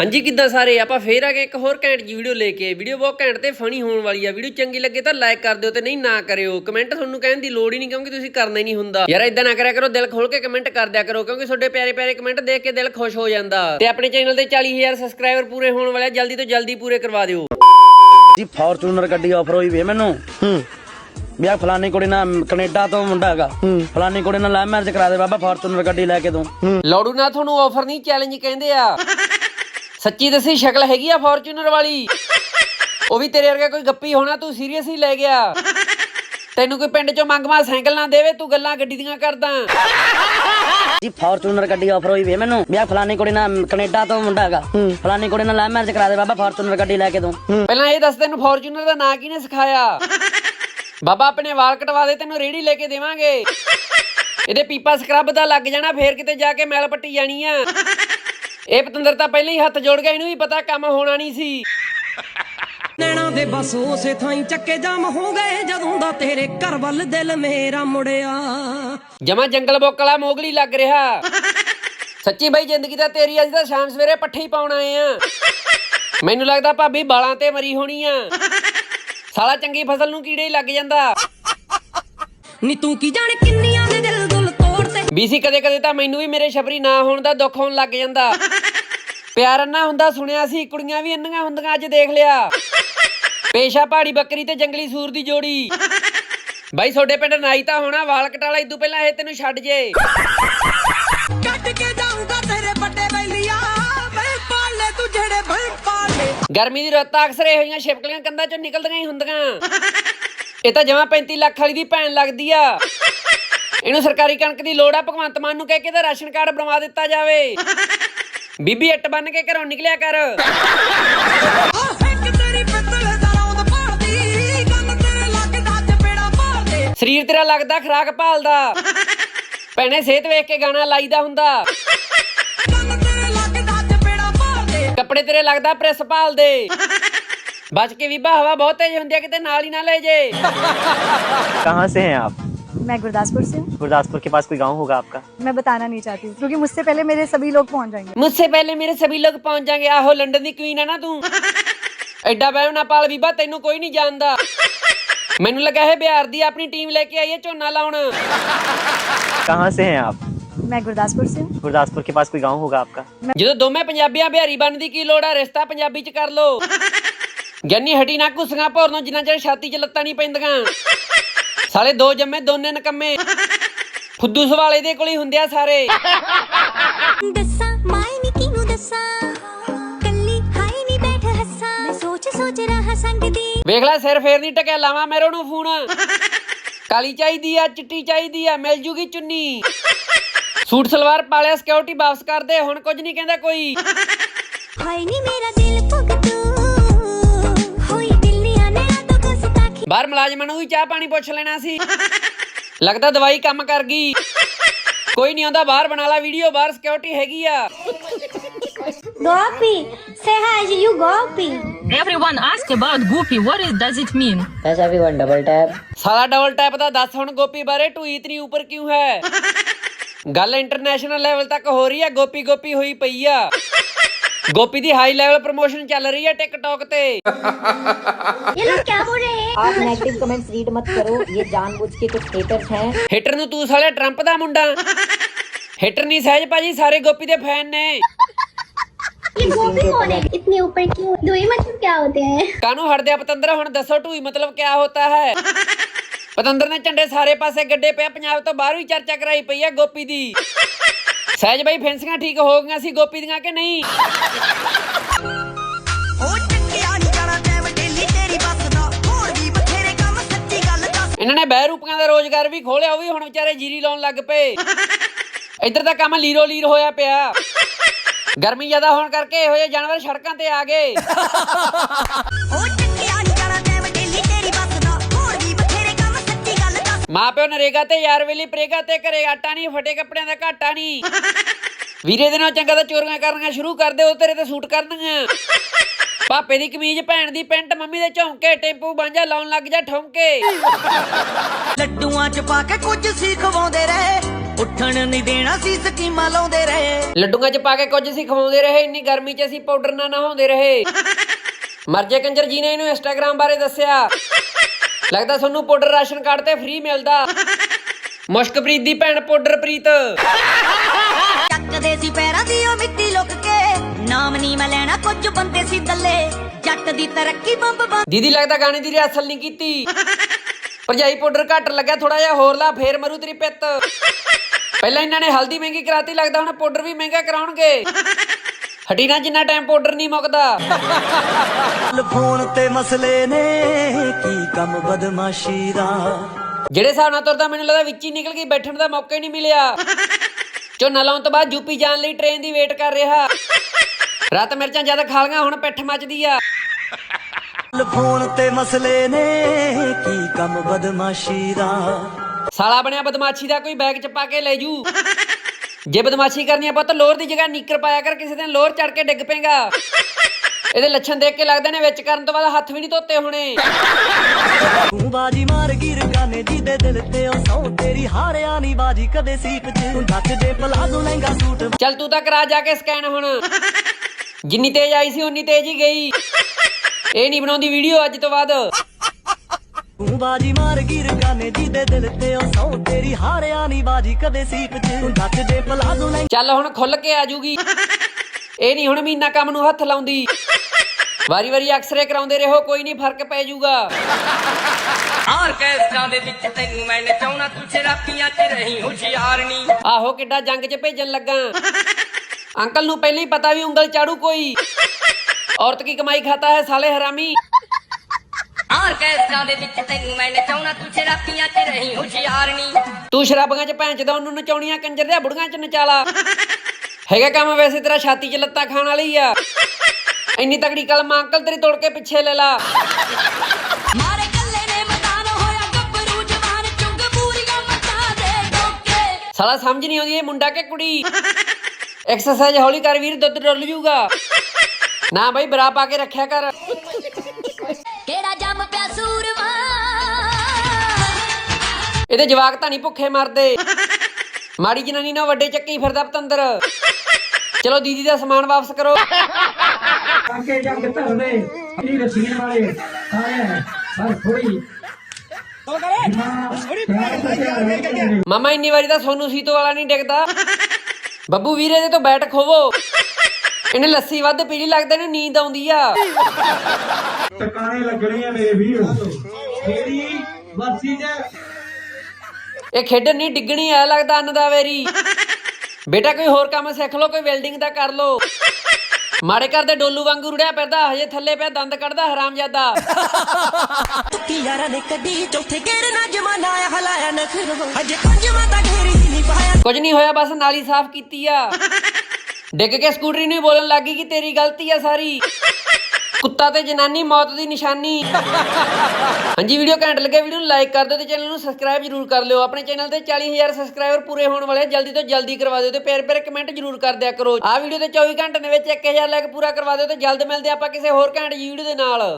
ਹਾਂਜੀ ਕਿੱਦਾਂ ਸਾਰੇ? ਆਪਾਂ ਫੇਰ ਆ ਗਏ ਇੱਕ ਹੋਰ ਘੈਂਟ ਜੀ ਵੀਡੀਓ ਲੈ ਕੇ ਵੀਡੀਓ ਬਹੁਤ ਘੈਂਟ ਤੇ ਫਨੀ ਹੋਣ ਵਾਲੀ ਆ। ਵੀਡੀਓ ਚੰਗੀ ਲੱਗੇ ਤਾਂ ਲਾਈਕ ਕਰ ਦਿਓ ਤੇ ਨਹੀਂ ਨਾ ਕਰਿਓ। ਕਮੈਂਟ ਤੁਹਾਨੂੰ ਕਹਿਣ ਦੀ ਲੋੜ ਹੀ ਨਹੀਂ ਕਿਉਂਕਿ ਤੁਸੀਂ ਕਰਨਾ ਹੀ ਨਹੀਂ ਹੁੰਦਾ। ਯਾਰ ਇਦਾਂ ਨਾ ਕਰਿਆ ਕਰੋ ਦਿਲ ਖੋਲ ਕੇ ਕਮੈਂਟ ਕਰ ਦਿਆ ਕਰੋ ਕਿਉਂਕਿ ਤੁਹਾਡੇ ਪਿਆਰੇ ਪਿਆਰੇ ਕਮੈਂਟ ਦੇਖ ਕੇ ਦਿਲ ਖੁਸ਼ ਹੋ ਜਾਂਦਾ। ਤੇ ਆਪਣੇ ਚੈਨਲ ਤੇ 40000 ਸਬਸਕ੍ਰਾਈਬਰ ਪੂਰੇ ਹੋਣ ਵਾਲੇ ਜਲਦੀ ਤੋਂ ਜਲਦੀ ਪੂਰੇ ਕਰਵਾ ਦਿਓ। ਜੀ ਫਾਰਚੂਨਰ ਗੱਡੀ ਆਫਰ ਹੋਈ ਵੇ ਮੈਨੂੰ। ਹੂੰ। ਵੀ ਆਹ ਫਲਾਨੀ ਕੁੜੀ ਨਾਲ ਕੈਨੇਡਾ ਤੋਂ ਮੁੰਡਾ ਹੈਗਾ। ਫਲਾਨੀ ਕੁੜੀ ਨਾਲ ਲਵ ਮੈਰਿਜ ਕਰਾ ਦੇ ਬਾਬਾ ਫਾਰਚੂਨਰ ਗੱਡੀ ਲੈ ਕੇ ਦੂੰ ਲੋੜੂ ਨਾ ਤੁਹਾਨੂੰ ਆਫਰ ਨਹੀਂ ਚੈਲੰਜ ਕਹਿੰਦੇ ਆ। ਸੱਚੀ ਦੱਸੀ ਸ਼ਕਲ ਹੈਗੀ ਆ ਫੋਰਚੂਨਰ ਵਾਲੀ? ਉਹ ਵੀ ਤੇਰੇ ਵਰਗਾ ਕੋਈ ਗੱਪੀ ਹੋਣਾ ਤੂੰ ਸੀਰੀਅਸ ਹੀ ਲੈ ਗਿਆ। ਤੈਨੂੰ ਕੋਈ ਪਿੰਡ ਚੋਂ ਮੰਗਵਾ ਸਾਈਕਲ ਨਾ ਦੇਵੇ ਤੂੰ ਗੱਲਾਂ ਗੱਡੀ ਦੀਆਂ ਕਰਦਾ। ਜੀ ਫਾਰਚੂਨਰ ਗੱਡੀ ਆਫਰ ਹੋਈ ਵੇ ਮੈਨੂੰ। ਵੀ ਆਹ ਫਲਾਨੀ ਕੁੜੀ ਨਾਲ ਕੈਨੇਡਾ ਤੋਂ ਮੁੰਡਾ ਹੈਗਾ। ਫਲਾਨੀ ਕੁੜੀ ਨਾਲ ਲਵ ਮੈਰਿਜ ਕਰਾ ਦੇ ਬਾਬਾ ਫਾਰਚੂਨਰ ਗੱਡੀ ਲੈ ਕੇ ਦੂੰ ਪਹਿਲਾਂ ਇਹ ਦੱਸ ਤੈਨੂੰ ਫੋਰਚੂਨਰ ਦਾ ਨਾਂ ਕਿਹਨੇ ਸਿਖਾਇਆ? ਬਾਬਾ ਆਪਣੇ ਵਾਲ ਕਟਵਾ ਦੇ ਤੈਨੂੰ ਰੇੜੀ ਲੈ ਕੇ ਦੇਵਾਂਗੇ। ਇਹਦੇ ਪੀਪਾ ਸਕਰੱਬ ਦਾ ਲੱਗ ਜਾਣਾ ਫੇਰ ਕਿਤੇ ਜਾ ਕੇ ਮੈਲ ਪੱਟੀ ਜਾਣੀ ਆ। ਇਹ ਪਤੰਦਰ ਤਾਂ ਪਹਿਲਾਂ ਹੀ ਹੱਥ ਜੋੜ ਗਿਆ ਇਹਨੂੰ ਵੀ ਪਤਾ ਕੰਮ ਹੋਣਾ ਨਹੀਂ ਸੀ। ਨੈਣਾ ਦੇ ਬਸ ਉਸੇ ਥਾਂ ਹੀ ਚੱਕੇ ਜਾਮ ਹੋ ਗਏ ਜਦੋਂ ਦਾ ਤੇਰੇ ਘਰ ਵੱਲ ਦਿਲ ਮੇਰਾ ਮੁੜਿਆ। ਜਮਾ ਜੰਗਲ ਬੋਕਲਾ ਮੋਗਲੀ ਲੱਗ ਰਿਹਾ। ਸੱਚੀ ਬਈ ਜ਼ਿੰਦਗੀ ਤਾਂ ਤੇਰੀ ਅੱਜ ਤਾਂ ਸ਼ਾਮ ਸਵੇਰੇ ਪੱਠੇ ਹੀ ਪਾਉਣ ਆਏ ਆ। ਮੈਨੂੰ ਲੱਗਦਾ ਭਾਬੀ ਬਾਲਾਂ ਤੇ ਮਰੀ ਹੋਣੀ ਆ। ਸਾਲਾ ਚੰਗੀ ਫਸਲ ਨੂੰ ਕੀੜੇ ਹੀ ਲੱਗ ਜਾਂਦਾ। ਨੀ ਤੂੰ ਕੀ ਜਾਣੇ ਕਿੰਨੀਆਂ ਦੇ ਦਿਲ ਬੀਸੀ ਕਦੇ ਕਦੇ ਤਾਂ ਮੈਨੂੰ ਵੀ ਮੇਰੇ ਸ਼ਬਰੀ ਨਾ ਹੋਣ ਦਾ ਦੁੱਖ ਹੋਣ ਲੱਗ ਜਾਂਦਾ। ਪਿਆਰ ਅੰਨਾ ਹੁੰਦਾ ਸੁਣਿਆ ਸੀ ਕੁੜੀਆਂ ਵੀ ਇੰਨੀਆਂ ਹੁੰਦੀਆਂ ਅੱਜ ਦੇਖ ਲਿਆ। ਪੇਸ਼ਾ ਪਹਾੜੀ ਬੱਕਰੀ ਤੇ ਜੰਗਲੀ ਸੂਰ ਦੀ ਜੋੜੀ। ਬਾਈ ਤੁਹਾਡੇ ਪਿੰਡ ਨਾਈ ਤਾਂ ਹੋਣਾ ਵਾਲ ਕਟਾਲਾ ਇਦੋਂ ਪਹਿਲਾਂ ਇਹ ਤੈਨੂੰ ਛੱਡ ਜੇ। ਕੱਟ ਕੇ ਜਾਊਂਗਾ ਤੇਰੇ ਵੱਡੇ ਬੈਲੀਆ। ਮੈਂ ਪਾਲ ਲੈ ਤੂੰ ਜਿਹੜੇ ਬਲ ਪਾਲ ਲੈ ਗਰਮੀ ਦੀ ਰੁੱਤ ਅਕਸਰ ਇਹੋ ਜਿਹੀਆਂ ਛਿਪਕਲੀਆਂ ਕੰਧਾਂ ਚੋਂ ਨਿਕਲਦੀਆਂ ਹੀ ਹੁੰਦੀਆਂ। ਇਹ ਤਾਂ ਜਮਾ 35 ਲੱਖ ਵਾਲੀ ਦੀ ਭੈਣ ਲੱਗਦੀ ਆ। ਇਹਨੂੰ ਸਰਕਾਰੀ ਕਣਕ ਦੀ ਲੋੜ ਆ ਭਗਵੰਤ ਮਾਨ ਨੂੰ ਕਹਿ ਕੇ ਤਾਂ ਰਾਸ਼ਨ ਕਾਰਡ ਬਣਵਾ ਦਿੱਤਾ ਜਾਵੇ ਬੀਬੀ ਇੱਟ ਬੰਨ ਕੇ ਘਰੋਂ ਨਿਕਲਿਆ ਕਰ ਆਹ ਇੱਕ ਤੇਰੀ ਪਿੱਤਲ ਦਾ ਰੌਂਦ ਭਾਲਦੀ ਗੱਲ ਤੇਰੇ ਲੱਗਦਾ ਚਪੇੜਾ ਭਾਲਦੇ ਸਰੀਰ ਤੇਰਾ ਲੱਗਦਾ ਖਰਾਕ ਭਾਲਦਾ ਭੈਣੇ ਸਿਹਤ ਵੇਖ ਕੇ ਗਾਣਾ ਲਾਈਦਾ ਹੁੰਦਾ ਗੱਲ ਤੇਰੇ ਲੱਗਦਾ ਚਪੇੜਾ ਭਾਲਦੇ ਕੱਪੜੇ ਤੇਰੇ ਲੱਗਦਾ ਪ੍ਰੈਸ ਭਾਲਦੇ ਬਚ ਕੇ ਬੀਬਾ ਹਵਾ ਬਹੁਤ ਤੇਜ਼ ਹੁੰਦੀ ਆ ਕਿਤੇ ਨਾਲ ਹੀ ਨਾ ਲੈ ਜੇ कहाँ से हैं आप मैं गुरदासपुर से हूँ गुरदासपुर के पास कोई गांव होगा आपका? मैं बताना नहीं चाहती क्योंकि मुझसे पहले मेरे सभी लोग पहुंच जाएंगे। ਮੁੱਸੇ ਪਹਿਲੇ ਮੇਰੇ ਸਭੀ ਲੋਕ ਪਹੁੰਚ ਜਾਣਗੇ ਆਹੋ ਲੰਡਨ ਦੀ ਕੁਈਨ ਆ ਨਾ ਤੂੰ ਐਡਾ ਵਹਿਮ ਨਾ ਪਾਲ ਬੀਬਾ ਤੈਨੂੰ ਕੋਈ ਨਹੀਂ ਜਾਣਦਾ ਮੈਨੂੰ ਲੱਗਾ ਹੈ ਬਿਹਾਰ ਦੀ ਆਪਣੀ ਟੀਮ ਲੈ ਕੇ ਆਈ ਹੈ ਝੋਨਾ ਲਾਉਣ से हैं आप? मैं गुरदासपुर से हूँ। गुरदासपुर के पास कोई गांव होगा आपका? ਜਦੋਂ ਦੋਵੇਂ ਪੰਜਾਬੀਆਂ ਬਿਹਾਰੀ ਬਣਨ ਦੀ ਕੀ ਲੋੜ ਆ? ਰਿਸ਼ਤਾ ਪੰਜਾਬੀ ਚ ਕਰ ਲੋ ਗਿਆਨੀ ਹਟੀ ਨਾ ਘੁੱਸੀਆਂ ਭੋਰ ਨੂੰ ਜਿੰਨਾ ਚਿਰ ਛਾਤੀ ਚ ਲੱਤਾਂ ਨਹੀਂ ਪੈਂਦੀਆਂ। ਸਾਲੇ ਦੋ ਜੰਮੇ ਦੋਨੇ ਨਕੰਮੇ। ਫੁੱਦੂ ਸਵਾਲ ਇਹਦੇ ਕੋਲ ਹੀ ਹੁੰਦੇ ਆ ਸਾਰੇ। ਦੱਸਾਂ ਮਾਈ ਨੀ ਕਿਨੂੰ ਦੱਸਾਂ? ਕੱਲੀ ਹਾਈ ਨੀ ਬੈਠ ਹੱਸਾਂ। ਮੈਂ ਸੋਚ ਸੋਚ ਰਹਾ ਸੰਗ ਦੀ। ਵੇਖ ਲੈ ਸਿਰ ਫੇਰ ਨਹੀਂ ਟਕਿਆ ਲਾਵਾਂ ਮੇਰੇ ਨੂੰ ਫੋਨ। ਕਾਲੀ ਚਾਹੀਦੀ ਆ ਚਿੱਟੀ ਚਾਹੀਦੀ ਆ ਮਿਲ ਜੂਗੀ ਚੁੰਨੀ। ਸੂਟ ਸਲਵਾਰ ਪਾਲਿਆ ਸਿਕਿਉਰਿਟੀ ਵਾਪਸ ਕਰ ਦੇ ਹੁਣ ਕੁਝ ਨਹੀਂ ਕਹਿੰਦਾ ਕੋਈ। ਹਾਈ ਨੀ ਮੇਰਾ ਦਿਲ ਪੁੱਗ ਤੂੰ ਹੋਈ ਦਿੱਲੀਆਂ ਨੇ ਤਾਂ ਗੁਸਤਾਖੀ ਬਾਹਰ ਮੁਲਾਜ਼ਮਾਂ ਨੂੰ ਵੀ ਚਾਹ ਪਾਣੀ ਪੁੱਛ ਲੈਣਾ ਸੀ। ਲੱਗਦਾ ਦਵਾਈ ਕੰਮ ਕਰ ਗਈ। ਕੋਈ ਨਹੀਂ ਆਉਂਦਾ ਬਾਹਰ ਬਣਾ ਲਾ ਵੀਡੀਓ ਬਾਹਰ ਸਿਕਿਉਰਿਟੀ ਹੈਗੀ ਆ। Gopi say hi you Gopi. Everyone ask about Goopy. What is, does it mean? ਸਾਲਾ ਡਬਲ ਟੈਪ ਦਾ ਦੱਸ ਹੁਣ ਗੋਪੀ ਬਾਰੇ ਟੂ ਇਤਨੀ ਉੱਪਰ ਕਿਉਂ ਹੈ? ਗੱਲ ਇੰਟਰਨੈਸ਼ਨਲ ਲੈਵਲ ਤੱਕ ਹੋ ਰਹੀ ਹੈ ਗੋਪੀ ਗੋਪੀ ਹੋਈ ਪਈ ਆ। ਗੋਪੀ ਦੀ ਹਾਈ ਲੈਵਲ ਪ੍ਰੋਮੋਸ਼ਨ ਚੱਲ ਰਹੀ ਹੈ ਟਿਕਟੌਕ ਤੇ ਇਹ ਲੋਗ ਕੀ ਬੋਲ ਰਹੇ ਹੈ आप नेगेटिव कमेंट्स रीड मत करो ये जानबूझ के कुछ हेटर्स हैं ਹਿਟਰ ਨੂੰ ਤੂੰ ਸਾਲੇ ਟਰੰਪ ਦਾ ਮੁੰਡਾ ਹਿਟਰ ਨਹੀਂ ਸਹਿਜ ਭਾਜੀ ਸਾਰੇ ਗੋਪੀ ਦੇ ਫੈਨ ਨੇ ये गोपी कौन है इतने ऊपर क्यों दुई मतलब क्या होते हैं ਕਾਨੂੰ ਹਟਦਿਆ ਪਤੰਦਰ ਹੁਣ ਦੱਸੋ ਢੂਈ ਮਤਲਬ ਕਿਆ ਹੋਤਾ ਹੈ ਪਤੰਦਰ ਨੇ ਝੰਡੇ ਸਾਰੇ ਪਾਸੇ ਗੱਡੇ ਪਿਆ ਪੰਜਾਬ ਤੋਂ ਬਾਹਰੋਂ ਹੀ ਚਰਚਾ ਕਰਾਈ ਪਈ ਆ ਗੋਪੀ ਦੀ ਸਹਿਜ ਬਾਈ ਫੈਂਸੀਆਂ ਠੀਕ ਹੋ ਗਈਆਂ ਸੀ ਗੋਪੀ ਦੀਆਂ ਕਿ ਨਹੀਂ? ਦਾ। ਇਹਨਾਂ ਨੇ ਬਹਿ ਰੂਪੀਆਂ ਦਾ ਰੋਜ਼ਗਾਰ ਵੀ ਖੋਲਿਆ ਉਹ ਵੀ ਹੁਣ ਵਿਚਾਰੇ ਜੀਰੀ ਲਾਉਣ ਲੱਗ ਪਏ। ਇੱਧਰ ਤਾਂ ਕੰਮ ਲੀਰੋ ਲੀਰ ਹੋਇਆ ਪਿਆ। ਗਰਮੀ ਜ਼ਿਆਦਾ ਹੋਣ ਕਰਕੇ ਇਹੋ ਜਿਹੇ ਜਾਨਵਰ ਸੜਕਾਂ ਤੇ ਆ ਗਏ। ਦੱਸ ਮਾਂ ਪਿਓ ਨਰੇਗਾ ਤੇ ਯਾਰ ਵੇਲੀ ਪ੍ਰੇਗਾ ਤੇ ਘਰੇ ਆਟਾ ਨਹੀਂ ਫਟੇ ਕੱਪੜਿਆਂ ਦਾ ਘਾਟਾ ਨਹੀਂ। ਵੀਰੇ ਦੇ ਨਾਲ ਚੰਗਾ ਤਾਂ ਚੋਰੀਆਂ ਕਰਨੀਆਂ ਸ਼ੁਰੂ ਕਰ ਦੇ ਉਹ ਤੇਰੇ ਤੇ ਸੂਟ ਕਰਨਗੀਆਂ। ਪਾਪੇ ਦੀ ਕਮੀਜ਼ ਭੈਣ ਦੀ ਪੈਂਟ ਮੰਮੀ ਦੇ ਝੌਂਕੇ ਟੈਂਪੂ ਬਾਂਝਾ ਲਾਉਣ ਲੱਗ ਜਾ ਠੌਂਕੇ। ਲੱਡੂਆਂ ਚ ਪਾ ਕੇ ਕੁਝ ਸੀ ਖਵਾਉਂਦੇ ਰਹੇ ਉੱਠਣ ਨਹੀਂ ਦੇਣਾ ਸੀ ਸਕੀਮਾਂ ਲਾਉਂਦੇ ਰਹੇ। ਲੱਡੂਆਂ 'ਚ ਪਾ ਕੇ ਕੁਝ ਸੀ ਖਵਾਉਂਦੇ ਰਹੇ ਇੰਨੀ ਗਰਮੀ 'ਚ ਅਸੀਂ ਪਾਊਡਰ ਨਾਲ ਨਹਾਉਂਦੇ ਰਹੇ। ਮਰਜੇ ਕੰਜਰ ਜੀ ਨੇ ਇਹਨੂੰ ਇੰਸਟਾਗ੍ਰam ਬਾਰੇ ਦੱਸਿਆ। ਲੱਗਦਾ ਤੁਹਾਨੂੰ ਪਾਊਡਰ ਰਾਸ਼ਨ ਕਾਰਡ ਤੇ ਫ੍ਰੀ ਮਿਲਦਾ। ਮੁਸ਼ਕਪ੍ਰੀਤ ਦੀ ਭੈਣ ਪਾਊਡਰ ਪ੍ਰੀਤ। ਚੱਕਦੇ ਸੀ ਪੈਰਾਂ ਦੀ ਉਹ ਮਿੱਟੀ ਲੁੱਕ ਕੇ। ਨਾਮ ਨਹੀਂ ਮੈਂ ਲੈਣਾ ਕੁਝ ਬੰਦੇ ਸੀ ਦੱਲੇ। ਜੱਟ ਦੀ ਤਰੱਕੀ ਬੰਬ ਬੰਬ ਦੀਦੀ ਲੱਗਦਾ ਗਾਣੇ ਦੀ ਰਿਹਰਸਲ ਨਹੀਂ ਕੀਤੀ। ਭਰਜਾਈ ਪਾਊਡਰ ਘੱਟ ਲੱਗਾ ਥੋੜਾ ਜਿਹਾ ਹੋਰ ਲਾ ਫੇਰ ਮਰੂ ਤੇਰੀ ਪਿੱਤ। ਪਹਿਲਾਂ ਇਹਨਾਂ ਨੇ ਹਲਦੀ ਮਹਿੰਗੀ ਕਰਾਤੀ ਲੱਗਦਾ ਹੁਣ ਪਾਊਡਰ ਵੀ ਮਹਿੰਗਾ ਕਰਾਉਣਗੇ। ਹਟੀ ਨਾ ਜਿੰਨਾ ਟਾਈਮ ਪਾਊਡਰ ਨਹੀਂ ਮੁੱਕਦਾ। ਫੋਨ ਤੇ ਮਸਲੇ ਨੇ ਕੀ ਕੰਮ ਬਦਮਾਸ਼ੀ ਦਾ। ਜਿਹੜੇ ਹਿਸਾਬ ਨਾਲ ਤੁਰਦਾ ਮੈਨੂੰ ਲੱਗਦਾ ਵਿੱਚ ਹੀ ਨਿਕਲ ਗਈ ਬੈਠਣ ਦਾ ਮੌਕਾ ਹੀ ਨਹੀਂ ਮਿਲਿਆ। ਝੋਨਾ ਲਾਉਣ ਤੋਂ ਬਾਅਦ ਯੂਪੀ ਜਾਣ ਲਈ ਟ੍ਰੇਨ ਦੀ ਵੇਟ ਕਰ ਰਿਹਾ। ਰਾਤ ਮਿਰਚਾਂ ਜ਼ਿਆਦਾ ਖਾਲੀਆਂ ਹੁਣ ਪਿੱਠ ਮੱਚਦੀ ਆ। ਫੋਨ ਤੇ ਮਸਲੇ ਨੇ ਕੀ ਕੰਮ ਬਦਮਾਸ਼ੀ ਦਾ। ਸਾਲਾ ਬਣਿਆ ਬਦਮਾਸ਼ੀ ਦਾ ਕੋਈ ਬੈਗ ਚ ਪਾ ਕੇ ਲੈ ਜੂ। ਜੇ ਬਦਮਾਸ਼ੀ ਕਰਨੀ ਆ ਪੁੱਤ ਲੋਰ ਦੀ ਜਗ੍ਹਾ ਨੀਕਰ ਪਾਇਆ ਕਰ ਕਿਸੇ ਦਿਨ ਲੋਰ ਚੜ ਕੇ ਡਿੱਗ ਪੇਗਾ ਇਹਦੇ ਲੱਛਣ ਦੇਖ ਕੇ ਲੱਗਦਾ ਨੇ ਵਿੱਚ ਕਰਨ ਤੋਂ ਬਾਅਦ ਹੱਥ ਵੀ ਨਹੀਂ ਧੋਤੇ ਹੋਣੇ। ਤੂੰ ਬਾਜੀ ਮਾਰ ਗਿਰ ਗਾਨੇ ਜੀ ਦੇ ਦਿਲ ਤੇ ਉਹ ਸੌ ਤੇਰੀ ਹਾਰਿਆ ਨਹੀਂ ਬਾਜੀ ਕਦੇ ਸੀਪ ਚ। ਤੂੰ ਢੱਕ ਦੇ ਪਲਾਜ਼ੋ ਲਹਿੰਗਾ ਸੂਟ ਚੱਲ ਤੂੰ ਤਾਂ ਕਰਾ ਜਾ ਕੇ ਸਕੈਨ ਹੁਣ। ਜਿੰਨੀ ਤੇਜ਼ ਆਈ ਸੀ ਉਨੀ ਤੇਜ਼ ਹੀ ਗਈ। ਇਹ ਨਹੀਂ ਬਣਾਉਂਦੀ ਵੀਡੀਓ ਅੱਜ ਤੋਂ ਬਾਅਦ। ਤੂੰ ਬਾਜੀ ਮਾਰ ਗਿਰ ਗਾਨੇ ਜੀ ਦੇ ਦਿਲ ਤੇ ਉਹ ਸੌ ਤੇਰੀ ਹਾਰਿਆ ਨਹੀਂ ਬਾਜੀ ਕਦੇ ਸੀਪ ਚ। ਤੂੰ ਢੱਕ ਦੇ ਪਲਾਜ਼ੋ ਲਹਿੰਗਾ ਚੱਲ ਹੁਣ ਖੁੱਲ ਕੇ ਆ ਜੂਗੀ। ਇਹ ਨਹੀਂ ਹੁਣ ਮਹੀਨਾ ਕੰਮ ਨੂੰ ਹੱਥ ਲਾਉਂਦੀ। ਵਾਰੀ ਵਾਰੀ ਐਕਸਰੇ ਕਰਾਉਂਦੇ ਰਹੋ ਕੋਈ ਨਹੀਂ ਫ਼ਰਕ ਪੈ ਜਾਊਗਾ ਆਰਕੈਸਟਰਾ ਦੇ ਵਿੱਚ ਤੈਨੂੰ ਮੈਂ ਨਚਾਉਣਾ ਤੂੰ ਸ਼ਰਾਬੀਆਂ 'ਚ ਰਹੀ ਹੁਸ਼ਿਆਰਨੀ ਆਹੋ ਕਿੱਡਾ ਜੰਗ 'ਚ ਭੇਜਣ ਲੱਗਾ। ਅੰਕਲ ਨੂੰ ਪਹਿਲਾਂ ਹੀ ਪਤਾ ਵੀ ਉਂਗਲ ਚਾੜੂ ਕੋਈ। ਔਰਤ ਕੀ ਕਮਾਈ ਖਾਤਾ ਹੈ ਸਾਲੇ ਹਰਾਮੀ। ਆਰਕੈਸਟਰਾ ਦੇ ਵਿੱਚ ਤੈਨੂੰ ਮੈਂ ਨਚਾਉਣਾ ਤੂੰ ਸ਼ਰਾਬੀਆਂ 'ਚ ਰਹੀ ਹੁਸ਼ਿਆਰਨੀ ਤੂੰ ਸ਼ਰਾਬਾਂ 'ਚ ਭੈਣ ਚਦਾ ਉਹਨੂੰ ਨਚਾਉਣੀਆਂ ਕੰਜਰ ਦੇ ਬੁੜੀਆਂ 'ਚ ਨਚਾਲਾ। ਹੈਗਾ ਕੰਮ ਵੈਸੇ ਤੇਰਾ ਛਾਤੀ 'ਚ ਲੱਤਾਂ ਖਾਣ ਵਾਲੀ ਆ। ਇੰਨੀ ਤਕੜੀ ਕਲਮ ਅੰਕਲ ਤੇਰੀ ਤੋੜ ਕੇ ਪਿੱਛੇ ਲੈ ਲਾ। ਮਾਰੇ ਕੱਲੇ ਨੇ ਮਦਾਨ ਹੋਇਆ ਗੱਭਰੂ ਜਵਾਨ ਚੁੰਗ ਪੂਰੀਆਂ ਮੱਤਾਂ ਦੇ ਡੋਕੇ। ਸਾਲਾ ਸਮਝ ਨਹੀਂ ਆਉਂਦੀ ਇਹ ਮੁੰਡਾ ਕਿ ਕੁੜੀ। ਐਕਸਰਸਾਈਜ਼ ਹੌਲੀ ਕਰ ਵੀਰ ਦੁੱਧ ਡੁੱਲ ਜੂਗਾ। ਨਾ ਬਈ ਬਰਾ ਪਾ ਕੇ ਰੱਖਿਆ ਕਰ। ਸੂਰਮਾ ਇਹਦੇ ਜਵਾਕ ਤਾਂ ਨਹੀਂ ਭੁੱਖੇ ਮਰਦੇ। ਮਾੜੀ ਜਨਾਨੀ ਨਾਲ ਵੱਡੇ ਚੱਕੀ ਫਿਰਦਾ ਪਤੰਦਰ। ਚਲੋ ਦੀਦੀ ਦਾ ਸਮਾਨ ਵਾਪਸ ਕਰੋ। ਮਾਮਾ ਇੰਨੀ ਵਾਰੀ ਤਾਂ ਸੋਨੂੰ ਸੀਤੋ ਵਾਲਾ ਨਹੀਂ ਡਿੱਗਦਾ। ਬੱਬੂ ਵੀਰੇ ਦੇ ਤੋਂ ਬੈਠ ਖੋਵੋ। ਇਹਨੇ ਲੱਸੀ ਵੱਧ ਪੀ ਲਈ ਲੱਗਦਾ ਇਹਨੂੰ ਨੀਂਦ ਆਉਂਦੀ ਆ। ਟਿਕਾਣੇ ਲੱਗਣੇ ਆ ਮੇਰੇ ਵੀਰ। ਮੇਰੀ ਵਰਸੀ ਚ ਇਹ ਖੇਡਣ ਨਹੀਂ ਡਿੱਗਣੀ ਐ ਲੱਗਦਾ ਅੰਨ ਦਾ ਵੇਰੀ। ਬੇਟਾ ਕੋਈ ਹੋਰ ਕੰਮ ਸਿੱਖ ਲਓ ਕੋਈ ਵੈਲਡਿੰਗ ਦਾ ਕਰ ਲਓ। ਮਾੜੇ ਘਰ ਦੇ ਡੋਲੂ ਵਾਂਗੂ ਰੁੜਿਆ ਫਿਰਦਾ ਹਜੇ ਥੱਲੇ ਪਿਆ ਦੰਦ ਕੱਢਦਾ ਹਰਾਮਜ਼ਾਦਾ। ਕੀ ਯਾਰਾਂ ਨੇ ਕੱਢੀ ਚੌਥੇ ਗੇਰ ਨਾ ਜਮਾਨਾ ਆਇਆ ਹਲਾਇਆ ਨਖਰ। ਹਜੇ ਪੰਜਵਾਂ ਤਾਂ ਹੀ ਨਹੀਂ ਪਾਇਆ। ਕੁਝ ਨਹੀਂ ਹੋਇਆ ਬਸ ਨਾਲੀ ਸਾਫ਼ ਕੀਤੀ ਆ। ਡਿੱਗ ਕੇ ਸਕੂਟਰੀ ਨੂੰ ਹੀ ਬੋਲਣ ਲੱਗੀ ਕਿ ਤੇਰੀ ਗਲਤੀ ਆ ਸਾਰੀ। ਕੁੱਤਾ ਤੇ ਜਨਾਨੀ, ਮੌਤ ਦੀ ਨਿਸ਼ਾਨੀ। ਹਾਂਜੀ, ਵੀਡੀਓ ਘੈਂਟ ਲੱਗੇ, ਵੀਡੀਓ ਨੂੰ ਲਾਈਕ ਕਰ ਦਿਓ ਤੇ ਚੈਨਲ ਨੂੰ ਸਬਸਕ੍ਰਾਈਬ ਜਰੂਰ ਕਰ ਲਿਓ। ਆਪਣੇ ਚੈਨਲ ਤੇ 40000 ਸਬਸਕ੍ਰਾਈਬਰ ਪੂਰੇ ਹੋਣ ਵਾਲੇ ਜਲਦੀ ਤੋਂ ਜਲਦੀ ਕਰਵਾ ਦਿਓ ਤੇ ਪਿਆਰੇ ਪਿਆਰੇ ਕਮੈਂਟ ਜਰੂਰ ਕਰ ਦਿਆ ਕਰੋ। ਆਹ ਵੀਡੀਓ ਤੇ 24 ਘੰਟੇ ਦੇ ਵਿੱਚ 1000 ਲਾਈਕ ਪੂਰਾ ਕਰਵਾ ਦਿਓ ਤੇ ਜਲਦ ਮਿਲਦੇ ਆਪਾਂ ਕਿਸੇ ਹੋਰ ਘੈਂਟ ਵੀਡੀਓ ਦੇ ਨਾਲ।